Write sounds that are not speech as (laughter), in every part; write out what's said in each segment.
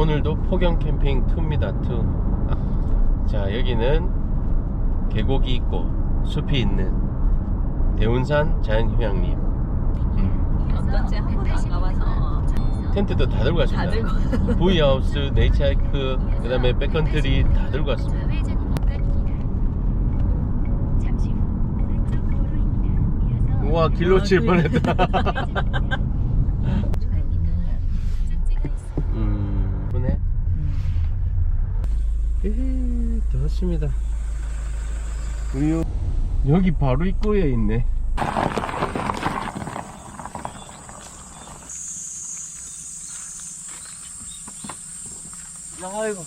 오늘도 폭염 캠핑 2입니다 2. 자 여기는 계곡이 있고 숲이 있는 대운산 자연휴양림. 음, 어떤지 한 번도 안 가봐서 텐트도 다 들고 다 왔습니다. 들고 V하우스, 네이처하이크, 그 다음에 백컨트리 다 들고 왔습니다. 우와 길 놓칠 아, 뻔했다 (laughs) (laughs) 에헤 다 왔습니다. 우유 여기 바로 입구에 있네. 아이고.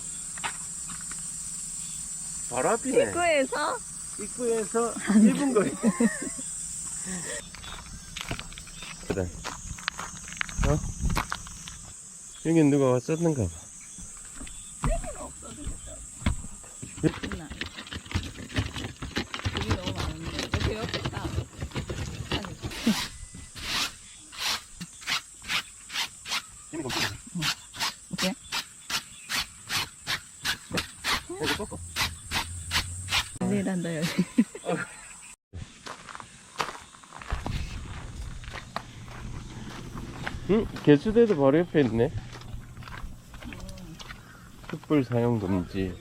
바로 앞이네. 입구에서? 입구에서 1분 거리. 그래 어? 여기 누가 왔었는가 봐 있나? 여기 너무 많은데 이렇게 옆에 딱 아니, 오케이. 일한다 여기. 응? 개수대도 바로 옆에 있네. 숯불 사용 금지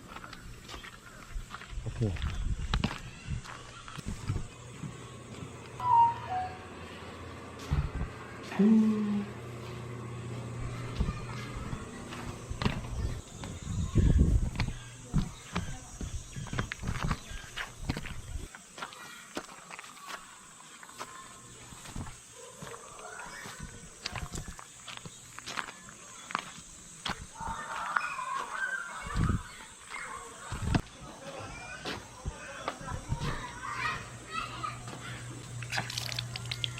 오케이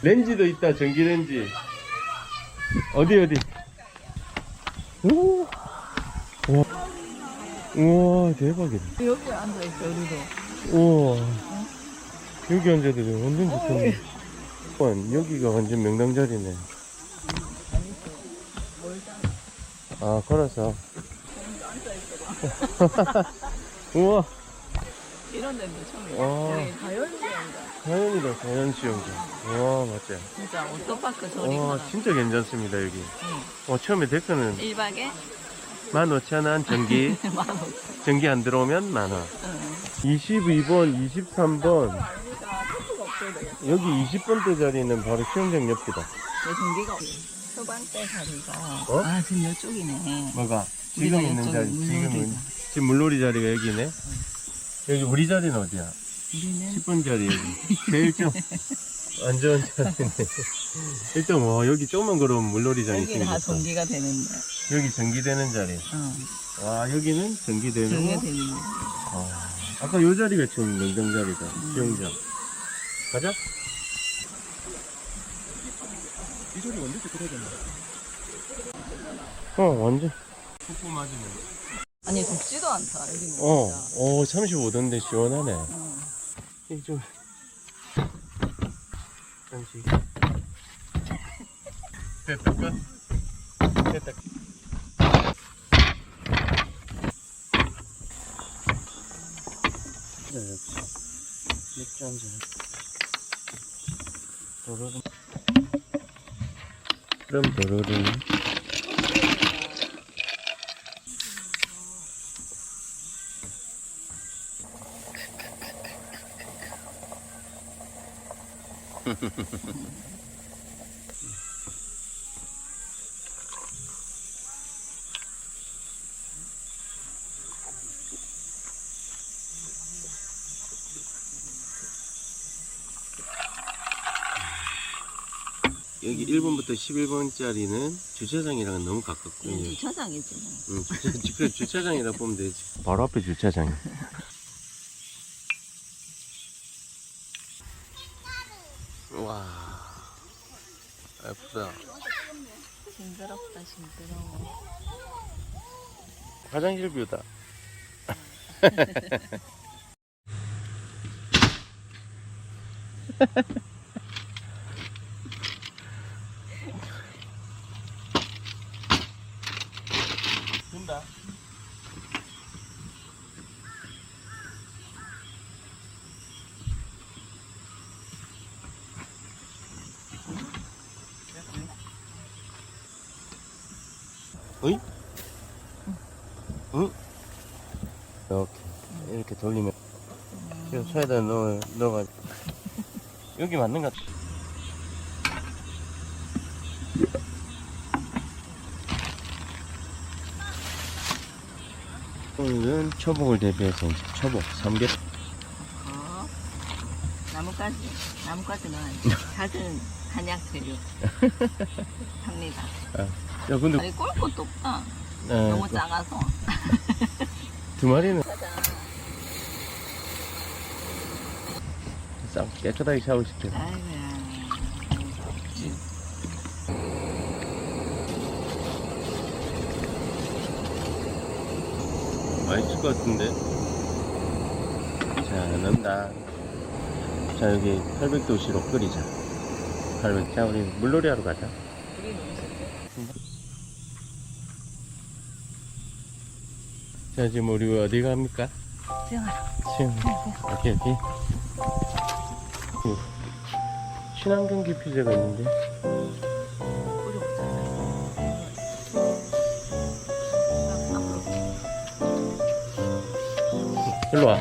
렌즈도 있다 전기 렌즈. 어디 어디? 오 우와. 우와 대박이다. 여기 앉아있어 우리도. 우와. 여기 앉아도 돼. 완전 좋겠네 원, 여기가 완전 명당 자리네. 아 걸어서. (laughs) 우와. 이런 데도 처음이야 어. 자연수영장 자연이다 자연 수영장 와 맞지? 진짜 워터파크 저리 와 가라 진짜 괜찮습니다 여기. 응. 어 처음에 데크는 1박에? 15,000원 전기. (laughs) 만원 전기 안 들어오면 만원. 응. 22번 23번 그러니까 캠프가 없어야 되겠다 여기 20번대 자리는 바로 수영장 옆이다. 내 전기가 소방대 자리가. 어? 아 지금 이쪽이네. 뭐가? 우리가 지금 있는 이쪽에 자리 물놀이가. 지금은 지금 물놀이 자리가 여기네. 여기 우리 자리는 어디야? 우리는 10번 자리 여기 제일 좀 (laughs) 안전 자리네 일단 와 여기 조금만 걸으면 물놀이장이 여기는 다 생겼어 전기가 되는데 여기 전기되는 자리 어 와 여기는 전기되는 전기가 되는데 아, 아까 요 자리가 지금 냉장 자리다. 수영장. 가자. 이 자리 완전 깨끗하잖아. 어, 완전. 폭포 맞으면. 아니 덥지도 않다 여기는 어, 진짜 어, 35도인데 시원하네. 어. 이 좀. 잠시. 됐다, 끝. 됐다. 자, 역시. 맥주 한 잔. 도로름. 그럼 도로름. 여기 1번부터 11번짜리는 주차장이랑은 너무 가깝고 이 주차장이지 뭐. 응, 주차, 그래, 주차장이라 보면 되지. 바로 앞에 주차장이. 와, 예쁘다. 징그러워 화장실 뷰다. 넣는다. 어이? 응? 이렇게 이렇게 돌리면 이거 차에다 넣어 넣어가 여기 맞는 것 같아. 오늘은 초복을 대비해서 이제 초복 삼겹 어, 나뭇가지, 나뭇가지는 (laughs) 작은 한약 재료 (laughs) 삽니다. 야 근데 아니 꼴 것도 없다. 어, 너무 작아서. (laughs) 두 마리는. (laughs) 싹 깨끗하게 샤워시켜 아이고야. 맛있을 것 같은데 자 넣는다 자 여기 800도씨로 끓이자 800. 자 우리 물놀이 하러 가자 우리 너무 좋대. 자 지금 우리 어디 갑니까? 수영하라. 수영 오케이 오케이 오, 친환경 기피제가 있는데. 일로 와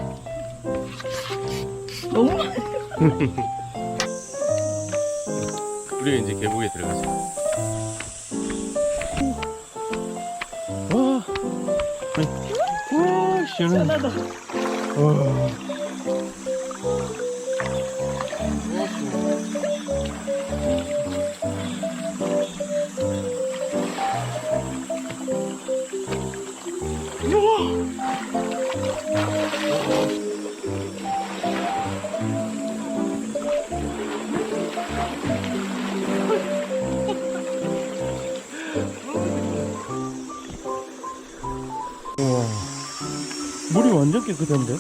너무. (laughs) 우리가 이제 계곡에 들어가자 와 시원 물이 완전 깨끗한데?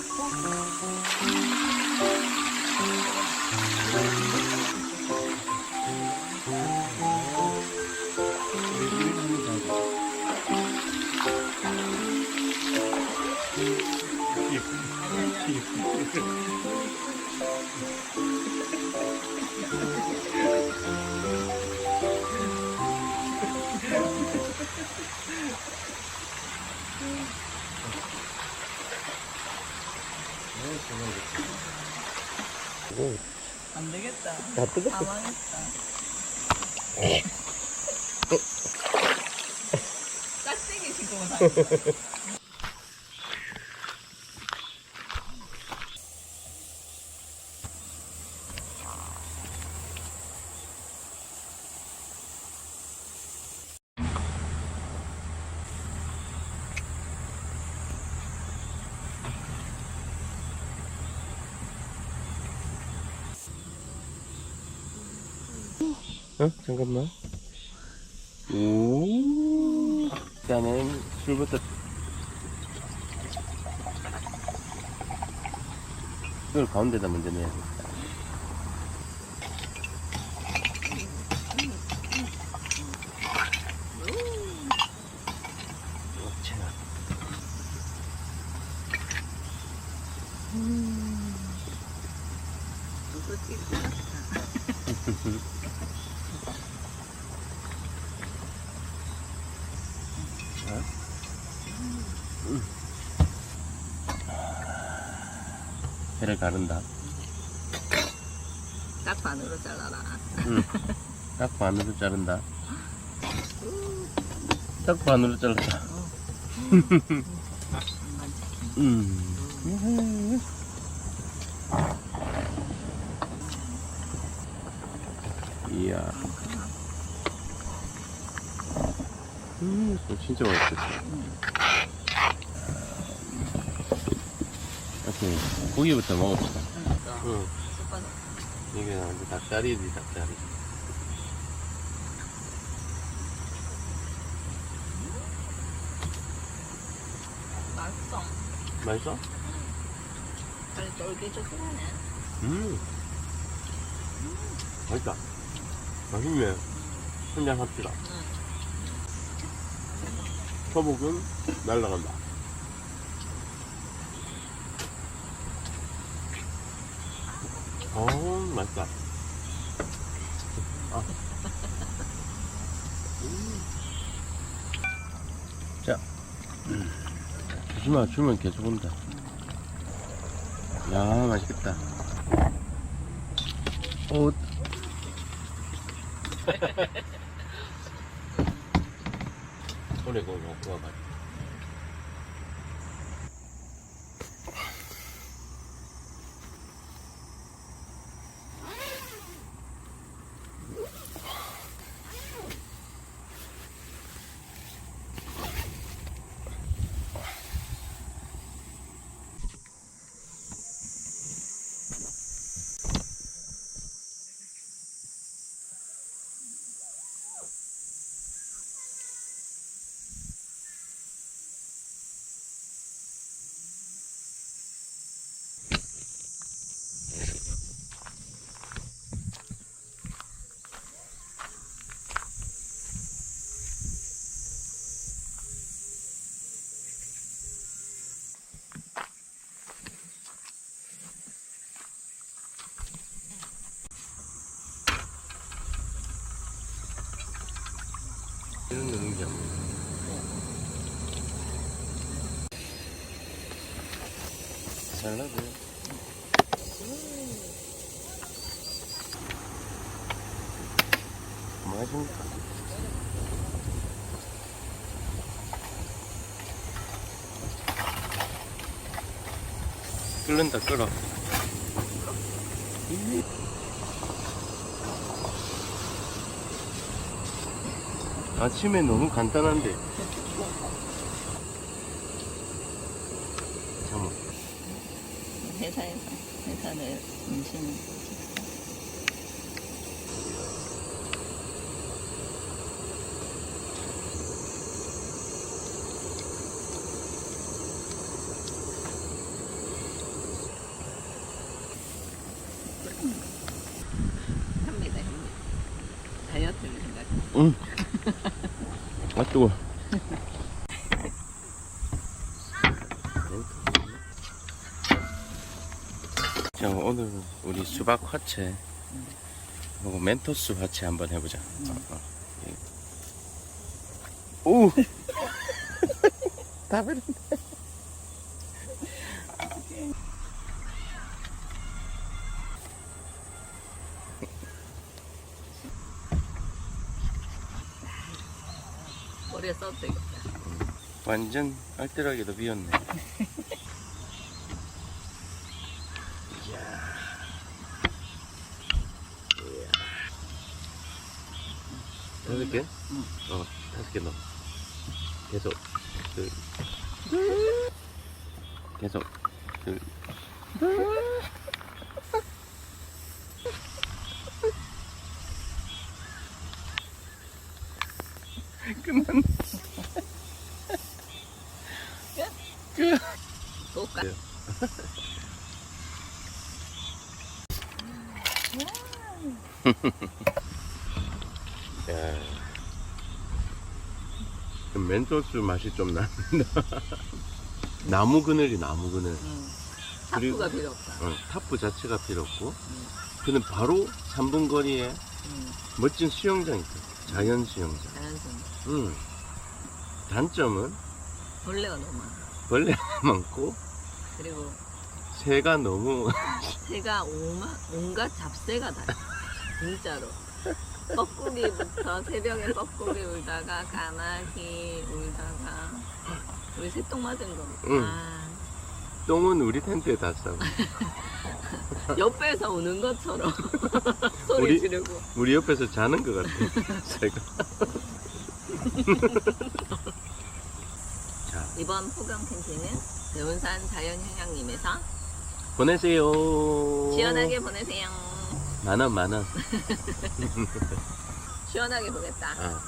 (laughs) 되겠다. 다 뜨겁다. 다 망했다. 짝대기 신고 다 어? 잠깐만. 오. 일단은 술부터. 이걸 가운데다 먼저 내야겠 배를 가른다. 딱 반으로 잘라라. 응. 딱 반으로 자른다. 딱 반으로 잘랐다. 음. 이야. 음, 진짜 맛있겠다. 오케이. 고기부터 먹읍시다. 응. 이게 완전 닭다리지, 닭다리. 맛있어. 맛있어? 빨리 쫄깃쫄깃하네. 음. 맛있다. 맛있네. 한잔 합시다. 초복은 날라간다. 어, 맛있다. 아. 음. 자, 주지마 주면 계속 온다. 야, 맛있겠다. 어. (laughs) 손에 그거 놓고 와가지고. 이런 능력. 샐러드. 맛있다. 끓는다 끓어. 아침에 너무 간단한데. 잠깐만. 회사에서 회사를 음식 합니다, 합니다. 다이어트를 생각. 응. 아 뜨거. 자 오늘 우리 수박 화채 그리고 멘토스 화채 한번 해보자. 어, 어. 예. 오. (laughs) 다 버렸네. 머리에 써도 되겠다. 완전 알뜰하게도 비었네. (laughs) 다섯 개? 응. 어, 다섯 개 넣어. 계속. 둘. 계속. 둘. (laughs) 끝났네. 또 까. 네. 야. 멘토스 맛이 좀 난다. (laughs) 나무 그늘이 나무 그늘. 응. 그리고- 타프가 필요 없다. 어, 타프 자체가 필요 없고. 그는 바로 3분 거리에 응. 멋진 수영장 있다. 자연 수영장. 자연스러운. 음. 단점은 벌레가 너무 많아. 벌레가 (laughs) 많고 그리고 새가 너무 새가 온갖 잡새가 다 있어. 진짜로 뻐꾸기부터 새벽에 뻐꾸기 울다가 까마귀 울다가 우리 새똥 맞은 거 응. 아, 똥은 우리 텐트에 다 싸고 (laughs) 옆에서 우는 것처럼 (laughs) 소리 우리- 지르고. 우리 옆에서 자는 것 같아 새가. (laughs) 자. 이번 포경 캠핑은 대운산 자연휴양림에서 보내세요. 시원하게 보내세요 만원 만원. (laughs) 시원하게 보냈다. 아,